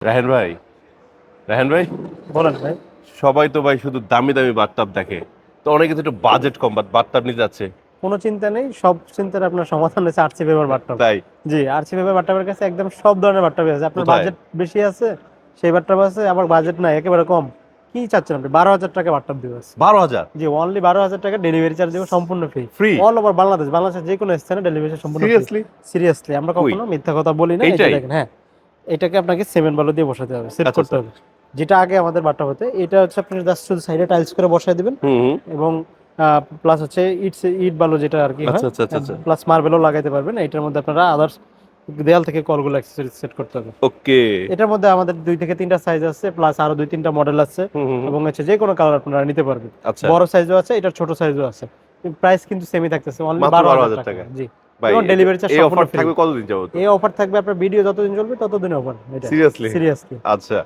রাহেন ভাই রাহেন ভাই? বলেন ভাই। সবাই তো ভাই শুধু দামি দামি বাথটাব দেখে। তো অনেকে তো একটু বাজেট কম বাথটাব নিতে যাচ্ছে। কোনো চিন্তা নেই সব চিন্তার আপনার সমাধান আছে আরসি পেপার বাট্টাপ তাই? জি আরসি পেপার বাট্টাপের কাছে একদম সব ধরনের বাট্টাপ আছে আপনার বাজেট বেশি আছে সেই বাট্টাপ আছে আবার বাজেট নাই একেবারে কম। কি চাচ্ছেন আপনি? বারো হাজার টাকা বাট্টাপ দিব বারো হাজার? জি অনলি বারো হাজার টাকা ডেলিভারি চার্জ দেবো সম্পূর্ণ free free all over Bangladesh বাংলাদেশের যে কোনো স্থানে ডেলিভারি সম্পূর্ণ। সিরিয়াসলি সিরিয়াসলি আমরা কখনো মিথ্যা কথা বলি না এইটাই? দেখেন হ্যাঁ। এটাকে আপনাকে সিমেন্ট বালু দিয়ে বসাতে হবে সেট আচ্ছা, করতে হবে। যেটা আগে আমাদের বাট্টা হতে এটা হচ্ছে আপনি জাস্ট শুধু সাইডে টাইলস করে বসায় দিবেন। এবং প্লাস হচ্ছে ইট ইট বালু যেটা আর কি আচ্ছা, আচ্ছা, আচ্ছা, আচ্ছা। প্লাস মার্বেলও লাগাইতে পারবেন। এটার মধ্যে আপনারা আদার্স দেয়াল থেকে কলগুলো অ্যাক্সেসরিজ সেট করতে হবে। ওকে। এটার মধ্যে আমাদের দুই থেকে তিনটা সাইজ আছে প্লাস আরও দুই তিনটা মডেল আছে। এবং হচ্ছে যে কোনো কালার আপনারা নিতে পারবেন। আচ্ছা। বড় সাইজও আছে এটার ছোট সাইজও আছে। প্রাইস কিন্তু সেমই থাকতেছে অনলি বারো 12,000 হাজার টাকা। জি। এবং চার্জ এই অফার থাকবে কতদিন যাবত? এই অফার থাকবে আপনার ভিডিও যতদিন চলবে ততদিন অফার এটা। সিরিয়াসলি সিরিয়াসলি আচ্ছা।